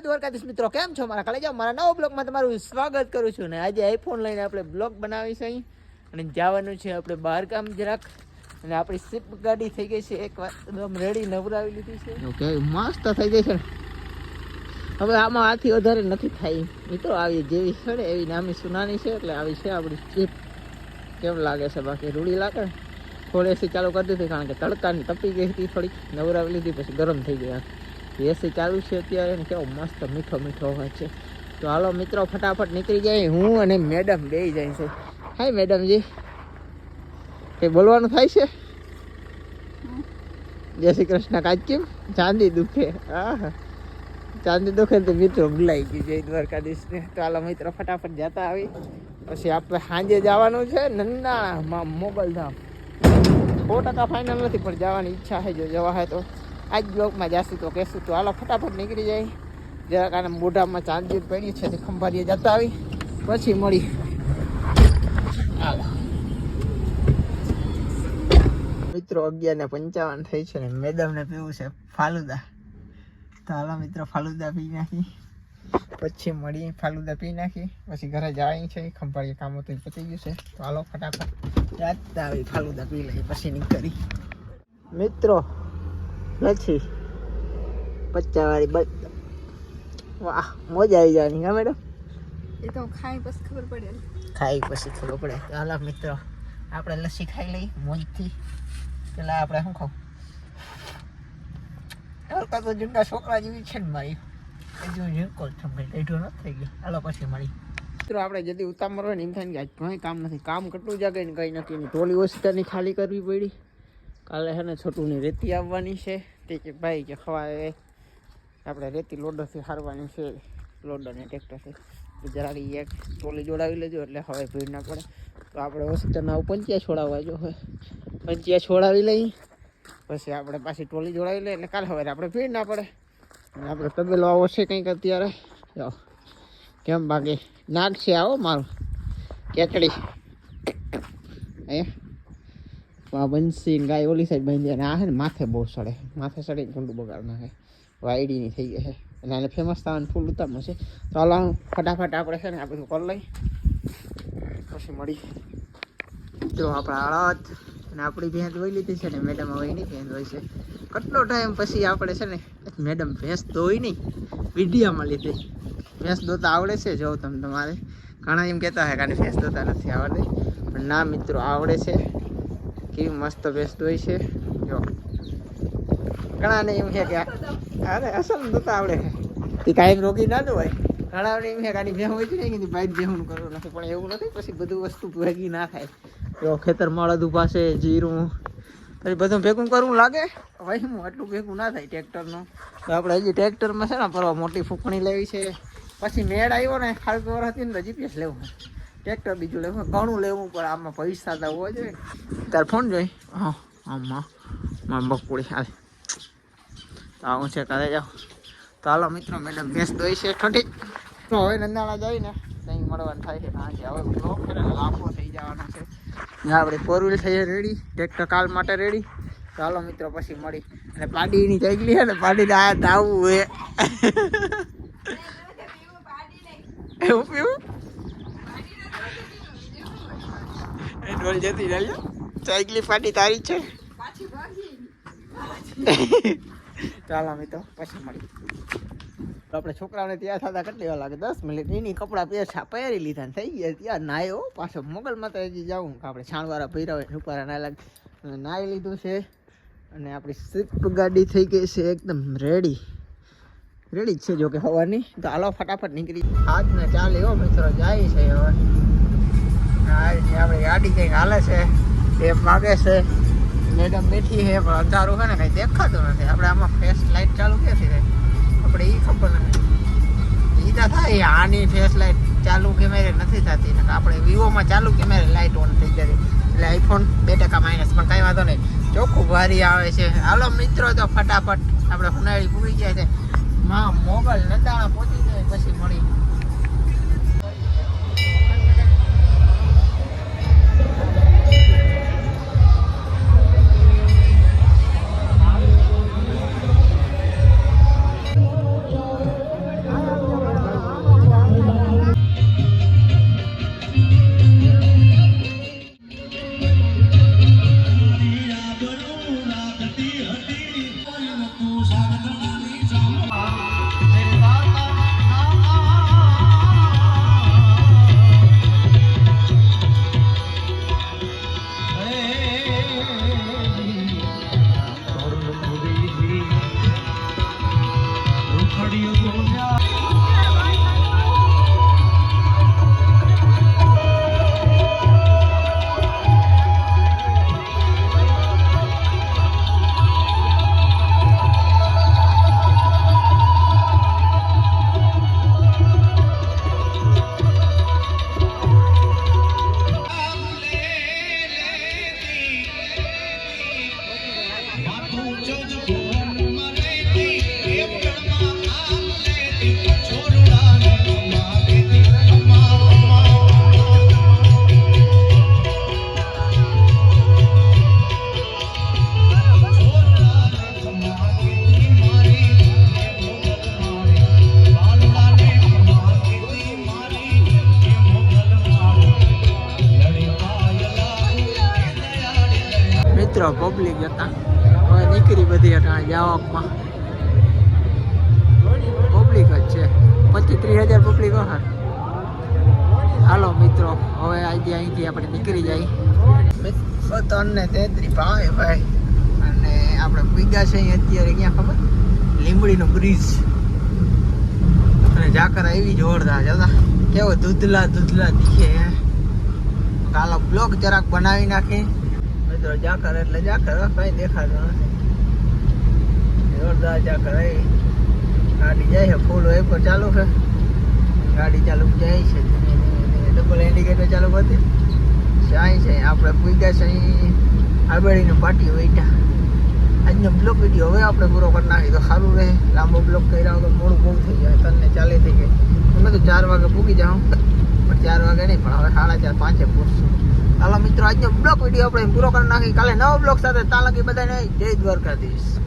દ્વારકાધીશ મિત્રો, કેમ છો? મારા કાલે જાઓ, મારા નવા બ્લોગમાં તમારું સ્વાગત કરું છું ને આજે આઈફોન લઈને આપણે બ્લોગ બનાવી અહીં. અને જવાનું છે આપણે બહાર ગામ જરાક. અને આપણી સ્વિફ્ટ ગાડી થઈ ગઈ છે, એક એકદમ રેડી નવરાવી લીધી છે. ઓકે, મસ્ત થઈ ગઈ છે. હવે આમાં આથી વધારે નથી થાય. મિત્રો, આવી જેવી છે એવી નામી સુનાની છે, એટલે આવી છે આપણી સ્વિફ્ટ કેમ લાગે છે? બાકી રૂડી લાગે? થોડી એસી ચાલુ કરી દીધી, કારણ કે તડકાની તપી ગઈ હતી થોડીક. નવરાવી લીધી, પછી ગરમ થઈ ગયા એસી ચાલુ છે અત્યારે ને કેવો મસ્ત મીઠો મીઠો હોય છે. તો હાલો મિત્રો, ફટાફટ નીકળી જાય હું અને મેડમ બે જાય છે. હાય મેડમજી. એ બોલવાનું થાય છે? જય શ્રી કૃષ્ણ કાચીમ ચાંદી દુખે. હા ચાંદી દુખે તો મિત્રો ભૂલાઈ ગયું જય દ્વારકાધીશને. તો હાલો મિત્રો, ફટાફટ જતા આવી. પછી આપણે સાંજે જવાનું છે નંદાણામાં મોગલધામ. સો ટકા ફાઇનલ નથી, પણ જવાની ઈચ્છા છે, જો જવા હોય તો. આજ બ્લોકમાં જાશું તો કહેશું તો હાલો ફટાફટ નીકળી જાય. જરાક આને મોઢામાં ચાંદી પડી છે તે ખંભારીએ જતા આવી. પછી મળી. મિત્રો, અગિયાર ને પંચાવન થઈ છે ને મેડમને પીવું છે ફાલુદા. તો હાલો મિત્રો, ફાલુદા પી નાખી. પછી મળી, ફાલુદા પી નાખી. પછી ઘરે જવાની છે ખંભાળીએ કામ હતું પતી ગયું છે. તો હાલો ફટાફટ જાતા આવી, ફાલુદા પી લઈ, પછી નીકળી. મિત્રો લચ્છી પચ્ચાવાળી બસ. વાહ મોજ આવી જવાની હા મેડમ? એ તો ખાઈ પછી ખબર પડે. ખાઈ પછી ખબર પડે. હાલો મિત્રો આપણે લસ્સી ખાઈ લઈ મોજથી. પેલા આપણે શું ખાવું? હલકા તો જૂના છોકરા જેવી છે ને મારી. હજુ ઝીણકો જ છે લેઢો ન થઈ ગયો. હાલો પછી મળી મિત્રો આપણે જલ્દી ઉતામર હોય ને એમ થાય ને કે આજ કંઈ કામ નથી. કામ કેટલું જાગે ને કંઈ નથી. ને ટોલી હોસ્પિટલની ખાલી કરવી પડી. કાલે છે ને છોટુની રેતી આવવાની છે. તે ભાઈ કે ખવાય આપણે રેતી લોડરથી હારવાની છે. લોડરની ટ્રેક્ટરથી. જરાક એક ટોલી જોડાવી લેજો એટલે હવે ભીડ ના પડે. તો આપણે હોસ્પિટલના પંચ્યા છોડાવવા જો પંચ્યા છોડાવી લઈ. પછી આપણે પાછી ટોલી જોડાવી લઈએ એટલે કાલે હવે આપણે ભીડ ના પડે. આપણે તબેલો આવો છે કંઈક અત્યારે. જાઓ કેમ બાકી નાગ છે આવો મારું. કેચડી અહીંયા. બંસી ગાય ઓલી સાઈડ બાંધી અને આ છે ને માથે બહુ સડે. માથે સડે ઠંડુ બગાડ નાખે વાયડીની થઈ ગઈ છે. અને આને ફેમસ થવાનું ફૂલ ઉતારનું છે. તો હાલો ફટાફટ આપણે છે ને આ બધું કરી લઈ પછી મળી. જો આપણા અડદ અને આપણી ભેંસ ધોઈ લીધી છે ને મેડમ હવે એની ભેંસ હોય છે. કેટલો ટાઈમ પછી આપણે છે ને મેડમ ભેંસ ધોઈ નહીં વિડીયામાં લીધી. ભેંસ ધોતા આવડે છે? જો તમે તમારે. ઘણા એમ કહેતા હોય કે ભેંસ ધોતા નથી આવડતી. પણ ના મિત્રો, આવડે છે. કેવી મસ્ત ભેંસ હોય છે. જો. ઘણાને એમ છે કે અરે અસલ ધોતા આવડે. તે કાંઈ રોકી ના દો હોય. ઘણાને એમ છે કે આની હોય છે ને કે ભાઈ ભેહું કરવું નથી, પણ એવું નથી, પછી બધું વસ્તુ ભેગી ના થાય. જો ખેતર અડદ પાસે જીરું. પછી બધું ભેગું કરવું લાગે. ભાઈ હું આટલું ભેગું ના થાય ટ્રેક્ટરનું. તો આપણે હજી ટ્રેક્ટરમાં છે ને પરવા મોટી ફૂંકણી લેવી છે. પછી મેળ આવ્યો ને, ખાલી કવર હતી ને તો જીપીએસ લેવું. ટ્રેક્ટર બીજું લેવું ઘણું લેવું પણ આમાં પૈસા તો હોવા જોઈએ. તાર ફોન જોઈ? હા આમાં. માં બકુડી હાલ. તો આવું છે કાલે જાઓ. તો હાલો મિત્રો મેડમ ભેંસ દોઈ છે ઠંડી. તો હવે નંદાણા જઈને ત્યાં મળવાનું થાય છે સાંજે હવે બ્લોક લાંબો થઈ જવાનો છે. ત્યાં આપણે ફોર વ્હીલ થઈ રેડી ટ્રેક્ટર કાલ માટે રેડી ચાલો મિત્રો પછી મળી. અને પાડીની ચાકલી છે ને પાડીને આ ધાવવું હે. એવું પીવું એ ડોલ જતી રહી ચાકલી ફાટી તારી છે. ચાલો મિત્રો પછી મળી તો આપણે છોકરાઓને ત્યાં થતા કેટલી વાર લાગે. દસ મિનિટ એની કપડાં પેછા પહેરી લીધા થઈ ગયા ત્યાં નાયો. પાછો મોગલ માતા હજી જાઉં. કે આપણે છાણવાળા પહેર્યા હોય રૂપારા ના લાગે. નાહી લીધું છે. અને આપણી સ્વિફ્ટ ગાડી થઈ ગઈ છે એકદમ રેડી રેડી જ છે જોકે હવાની. તો હાલો ફટાફટ નીકળી. આજના ને ચાલે એવો મિત્રો જાય છે હવે. આ રીતે આપણી ગાડી કંઈક હાલે છે ટેપ માગે છે. મેડમ બેઠી છે, પણ અંધારું છે ને, કંઈ દેખાતું નથી. આપણે આમાં ફેસ લાઇટ ચાલુ ક્યાંથી થાય આપણે એ ખબર નથી. એ થાય, આની ફેસ લાઇટ ચાલુ કેમેરે નથી થતી. આપણે વિવોમાં ચાલુ કેમેરે લાઇટ ઓન થઈ જતી. એટલે આઈફોન બે ટકા માઇનસ, પણ કાંઈ વાંધો નહીં. ચોખ્ખું ભારી આવે છે. હાલો મિત્રો, તો ફટાફટ આપણે હુનાળી પૂરી જાય છે. માં મોગલ નંદાણા પહોંચી જાય, પછી મળી. પબ્લિક હતા. હવે નીકળી બધી હતા જાવકમાં. પબ્લિક જ છે. પચીસ ત્રીસ હજાર પબ્લિક હશે. હાલો મિત્રો, હવે આજે અહીંથી આપણે નીકળી જાય. ત્રણ ને તેત્રીસ ભાવે ભાઈ. અને આપણે પૂગ્યા છે અહીં અત્યારે, ક્યાં ખબર? લીંબડીનો બ્રિજ અને ઝાકર એવી જોરદાર જતા કેવો ધૂધલા ધૂધલા દીખે કાલો બ્લોક જરાક બનાવી નાખી. મિત્રો ઝાકર એટલે કરે કઈ દેખાતું નથી. જોરદાર જાકર એ ગાડી જાય છે ફૂલ હોય પણ ચાલુ છે. ગાડી ચાલુ જાય છે ડબલ ઇન્ડિકેટર ચાલુ કરતી. જાય છે, આપણે પૂગ્યા છે અહીં. આબેડીનું પાટી વૈટા આજનો બ્લોક વીડિયો હવે આપણે પૂરો કરી નાખી તો સારું રહે. લાંબો બ્લોક કર્યા તો મોડું બહુ થઈ જાય. તને ચાલે થઈ ગઈ અમે તો ચાર વાગે પૂગી જાઉં. પણ ચાર વાગે નહીં, પણ હવે સાડા ચાર, પાંચે પહોંચશું ચાલો મિત્રો, આજનો બ્લોક વીડિયો આપણે પૂરો કરી નાખી કાલે નવો બ્લોક સાથે ત્યાં લગી બધાને જય દ્વારકાધીશ.